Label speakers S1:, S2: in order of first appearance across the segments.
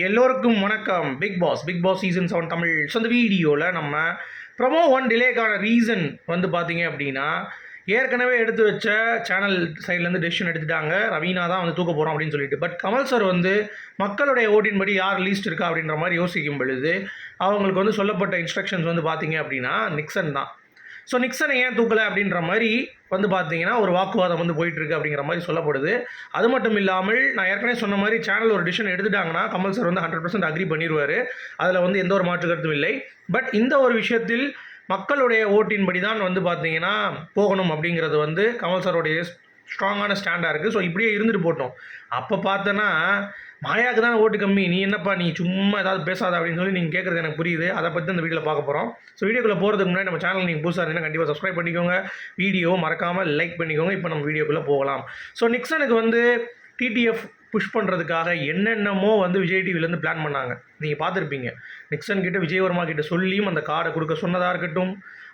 S1: எல்லோருக்கும் வணக்கம். Bigg Boss Bigg Boss season seven Tamil. So அந்த வீடியோவில் நம்ம ப்ரமோ ஒன் டிலேக்கான ரீசன் வந்து பார்த்தீங்க அப்படின்னா ஏற்கனவே எடுத்து வச்ச சேனல் சைட்லேருந்து டெசிஷன் எடுத்துட்டாங்க. ரவீனா தான் வந்து தூக்க போகிறோம் அப்படின்னு சொல்லிட்டு. பட் கமல் சார் வந்து மக்களுடைய ஓட்டின்படி யார் லீஸ்ட் இருக்கா அப்படின்ற மாதிரி யோசிக்கும் பொழுது அவங்களுக்கு வந்து சொல்லப்பட்ட இன்ஸ்ட்ரக்ஷன்ஸ் வந்து பார்த்தீங்க அப்படின்னா நிக்சன் தான். ஸோ நிக்சனை ஏன் தூக்கலை அப்படின்ற மாதிரி வந்து பார்த்தீங்கன்னா ஒரு வாக்குவாதம் வந்து போயிட்டுருக்கு அப்படிங்கிற மாதிரி சொல்லப்படுது. அது மட்டும் இல்லாமல் நான் ஏற்கனவே சொன்ன மாதிரி சேனல் ஒரு டிசிஷன் எடுத்துட்டாங்கன்னா கமல் சார் வந்து ஹண்ட்ரட் பர்சன்ட் அக்ரி பண்ணிடுவார் அதில் வந்து எந்த ஒரு மாற்று கருத்தும் இல்லை. பட் இந்த ஒரு விஷயத்தில் மக்களுடைய ஓட்டின்படி தான் வந்து பார்த்தீங்கன்னா போகணும் அப்படிங்கிறது வந்து கமல் சாருடைய ஸ்ட்ராங்கான ஸ்டாண்டாக இருக்குது ஸோ இப்படியே இருந்துட்டு போட்டோம். அப்போ பார்த்தோன்னா மாயாவுக்கு தான் ஓட்டு கம்மி. நீ என்னப்பா நீ சும்மா ஏதாவது பேசாத அப்படின்னு சொல்லி நீங்கள் கேட்குறது எனக்கு புரியுது. அதை பற்றி இந்த வீடியோவில் பார்க்க போகிறோம் ஸோ வீடியோக்குள்ளே போகிறதுக்கு முன்னாடி நம்ம சேனல் நீங்கள் புதுசாக இருந்தீங்கன்னா கண்டிப்பாக சப்ஸ்கிரைப் பண்ணிக்கோங்க. வீடியோ மறக்காமல் லைக் பண்ணிக்கோங்க. இப்போ நம்ம வீடியோக்குள்ளே போகலாம். ஸோ நிக்சனுக்கு வந்து டிடிஎஃப் புஷ் பண்ணுறதுக்காக என்னென்னமோ வந்து விஜய் டிவிலேருந்து பிளான் பண்ணாங்க. நீங்கள் பார்த்துருப்பீங்க. நிக்சன் கிட்ட விஜயவர்மா கிட்ட சொல்லியும் அந்த கார்டை கொடுக்க சொன்னதாக இருக்கட்டும்.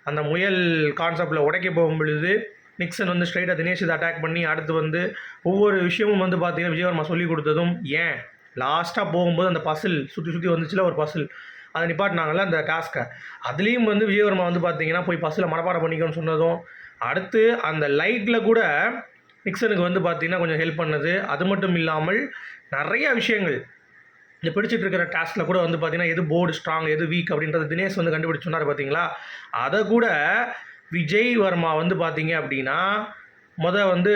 S1: அந்த முயல் கான்செப்டில் உடைக்க போகும் பொழுது நிக்சன் வந்து ஸ்ட்ரைட்டாக தினேஷ் இதை அட்டாக் பண்ணி அடுத்து வந்து ஒவ்வொரு விஷயமும் வந்து பார்த்தீங்கன்னா விஜயவர்மா சொல்லி கொடுத்ததும் ஏன்? லாஸ்ட்டாக போகும்போது அந்த பசில் சுற்றி சுற்றி வந்துச்சுல ஒரு பசில் அதை நிப்பாட்டினாங்கல்ல அந்த டாஸ்க்கை அதுலேயும் வந்து விஜயவர்மா வந்து பார்த்தீங்கன்னா போய் பஸ்ஸில் மனப்பாடம் பண்ணிக்கணும்னு சொன்னதும் அடுத்து அந்த லைட்டில் கூட நிக்சனுக்கு வந்து பார்த்தீங்கன்னா கொஞ்சம் ஹெல்ப் பண்ணது. அது மட்டும் இல்லாமல் நிறைய விஷயங்கள். இந்த பிடிச்சிட்டு இருக்கிற டாஸ்கில் கூட வந்து பார்த்தீங்கன்னா எது போர்டு ஸ்ட்ராங் எது வீக் அப்படின்றது தினேஷ் வந்து கண்டுபிடிச்சு சொன்னார் பார்த்தீங்களா அதை கூட விஜய் வர்மா வந்து பார்த்தீங்க அப்படின்னா மொதல் வந்து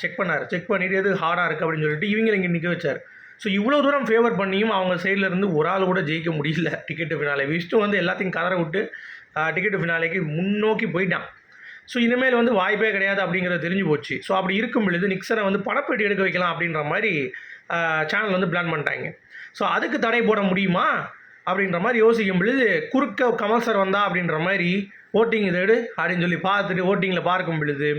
S1: செக் பண்ணார். செக் பண்ணிட்டு எது ஹார்டாக இருக்குது அப்படின்னு சொல்லிட்டு இவங்க இங்கே நிற்க வச்சார். ஸோ இவ்வளோ தூரம் ஃபேவர் பண்ணியும் அவங்க சைடில் இருந்து ஒரு ஆள் கூட ஜெயிக்க முடியல டிக்கெட்டு ஃபினாலே விஷ்ணு வந்து எல்லாத்தையும் கதற விட்டு டிக்கெட்டு ஃபினாலேக்கு முன்னோக்கி போயிட்டான். ஸோ இனிமேல் வந்து வாய்ப்பே கிடையாது அப்படிங்கிறது தெரிஞ்சு போச்சு. ஸோ அப்படி இருக்கும் பொழுது நிக்சரை வந்து படப்பேட்டி எடுக்க வைக்கலாம் அப்படின்ற மாதிரி சேனல் வந்து பிளான் பண்ணிட்டாங்க. ஸோ அதுக்கு தடை போட முடியுமா? அப்படின்ற மாதிரி யோசிக்கும் பொழுது குறுக்க கமல் சார் வந்தா அப்படின்ற மாதிரி ஓட்டிங் இதை எடு அப்படின்னு சொல்லி பார்த்துட்டு ஓட்டிங்கில் பார்க்கும் பொழுது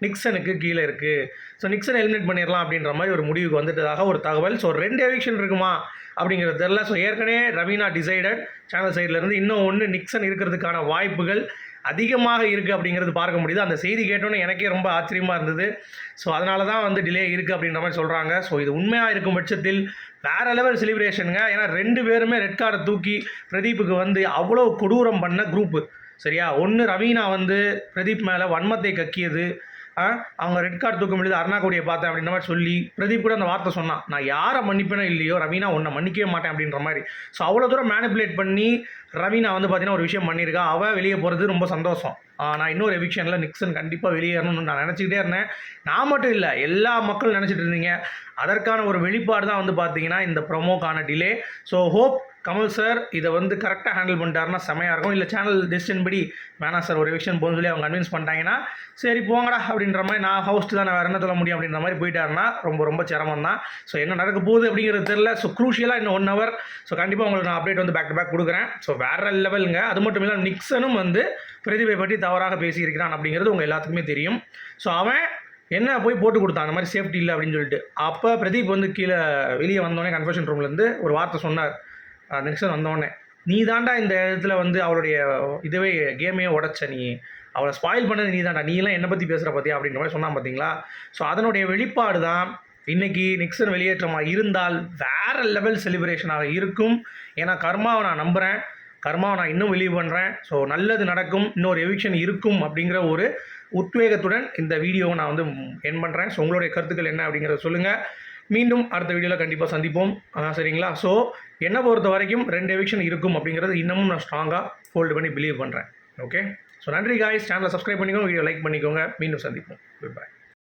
S1: நிக்சனுக்கு கீழே இருக்குது ஸோ நிக்சனை எலிமினேட் பண்ணிடலாம் அப்படின்ற மாதிரி ஒரு முடிவுக்கு வந்துட்டதாக ஒரு தகவல். ஸோ ரெண்டு எவிக்ஷன் இருக்குமா அப்படிங்கிறது தெரில ஸோ ஏற்கனவே ரவீனா டிசைடட் சேனல் சைட்லேருந்து இன்னும் ஒன்று நிக்சன் இருக்கிறதுக்கான வாய்ப்புகள் அதிகமாக இருக்குது அப்படிங்கிறது பார்க்க முடியுது. அந்த செய்தி கேட்டோன்னே எனக்கே ரொம்ப ஆச்சரியமாக இருந்தது. ஸோ அதனால தான் வந்து டிலே இருக்குது அப்படின்ற மாதிரி சொல்கிறாங்க ஸோ இது உண்மையாக இருக்கும் பட்சத்தில் வேறு லெவல் செலிப்ரேஷனுங்க ஏன்னா ரெண்டு பேருமே ரெட் கார்டை தூக்கி பிரதீப்புக்கு வந்து அவ்வளோ கொடூரம் பண்ண குரூப்பு சரியா? ஒன்று ரவீனா வந்து பிரதீப் மேலே வன்மத்தை கக்கியது. அவங்க ரெட் கார்டு தூக்க முடியுது அருணாக்குடியை பார்த்தேன் அப்படின்ற மாதிரி சொல்லி பிரதீப் கூட அந்த வார்த்தை சொன்னான். நான் யாரை மன்னிப்பேனோ இல்லையோ ரவீனா உன்னை மன்னிக்கவே மாட்டேன் அப்படின்ற மாதிரி. ஸோ அவ்வளோ தூரம் மேனிப்புலேட் பண்ணி ரவீனா வந்து பார்த்தீங்கன்னா ஒரு விஷயம் பண்ணியிருக்கா. அவள் வெளியே போகிறது ரொம்ப சந்தோஷம். நான் இன்னொரு எவிக்ஷனில் நிக்சன் கண்டிப்பாக வெளியேறணும்னு நான் நினச்சிக்கிட்டே இருந்தேன். நான் மட்டும் இல்லை எல்லா மக்களும் நினச்சிட்டு இருந்தீங்க. அதற்கான ஒரு வெளிப்பாடு தான் வந்து பார்த்தீங்கன்னா இந்த ப்ரொமோக்கான delay so hope Kamal sir இதை வந்து கரெக்டாக ஹேண்டில் பண்ணிட்டாருன்னா செமையாக இருக்கும். இல்லை சேனல் டெசிஷன் படி வேணாம் சார் ஒரு விஷயம் போகணும்னு சொல்லி அவங்க கன்வின்ஸ் பண்ணிட்டாங்கன்னா சரி போங்கடா அப்படின்ற மாதிரி நான் ஹவுஸ்ட்டு தான் வேறு என்ன சொல்ல முடியும் அப்படின்ற மாதிரி போயிட்டாருன்னா ரொம்ப ரொம்ப சிரமம் தான். ஸோ என்ன நடக்க போகுது அப்படிங்கிறது தெரில ஸோ க்ரூஷியலாக இன்னும் ஒன் ஹவர் ஸோ கண்டிப்பாக உங்களுக்கு நான் அப்டேட் வந்து பேக் டு பேக் கொடுக்குறேன். ஸோ வேறு லெவலுங்க அது மட்டும் இல்லாமல் நிக்சனும் வந்து பிரதிபை பற்றி தவறாக பேசியிருக்கிறான் அப்படிங்கிறது உங்கள் எல்லாத்துக்குமே தெரியும். ஸோ அவன் என்ன போய் போட்டு கொடுத்தான்? அந்த மாதிரி சேஃப்டி இல்லை அப்படின்னு சொல்லிட்டு. அப்போ பிரதீப் வந்து கீழே வெளியே வந்தோடனே கன்ஃபர்ஷன் ரூம்லேருந்து ஒரு வார்த்தை சொன்னார். நெக்ஸ்ட் வந்தோடனே நீ தாண்டா இந்த இடத்துல வந்து அவளுடைய இதுவே கேமையே உடச்ச நீ. அவளை ஸ்பாயில் பண்ணது நீ தாண்டா நீ எல்லாம் என்னை பற்றி பேசுகிற பற்றி அப்படின்ற மாதிரி சொன்னால் பார்த்தீங்களா ஸோ அதனுடைய வெளிப்பாடு தான் இன்றைக்கி நிக்சன் வெளியேற்றமாக இருந்தால் வேறு லெவல் செலிப்ரேஷனாக இருக்கும். ஏன்னா கர்மாவை நான் நம்புகிறேன் கர்மாவை நான் இன்னும் வெளியே பண்ணுறேன் ஸோ நல்லது நடக்கும். இன்னொரு எவிக்ஷன் இருக்கும் அப்படிங்கிற ஒரு உத்வேகத்துடன் இந்த வீடியோவை நான் வந்து என் பண்ணுறேன் ஸோ உங்களுடைய கருத்துக்கள் என்ன அப்படிங்கிறத சொல்லுங்கள் மீண்டும் அடுத்த வீடியோவில் கண்டிப்பாக சந்திப்போம். சரிங்களா? ஸோ என்னை பொறுத்த வரைக்கும் ரெண்டு எவிக்ஷன் இருக்கும் அப்படிங்கிறது இன்னமும் நான் ஸ்ட்ராங்காக ஹோல்டு பண்ணி பிலீவ் பண்ணுறேன் ஓகே ஸோ நன்றி காய்ஸ் சேனலை சப்ஸ்கிரைப் பண்ணிக்கோங்க. வீடியோ லைக் பண்ணிக்கோங்க. மீண்டும் சந்திப்போம். பாய்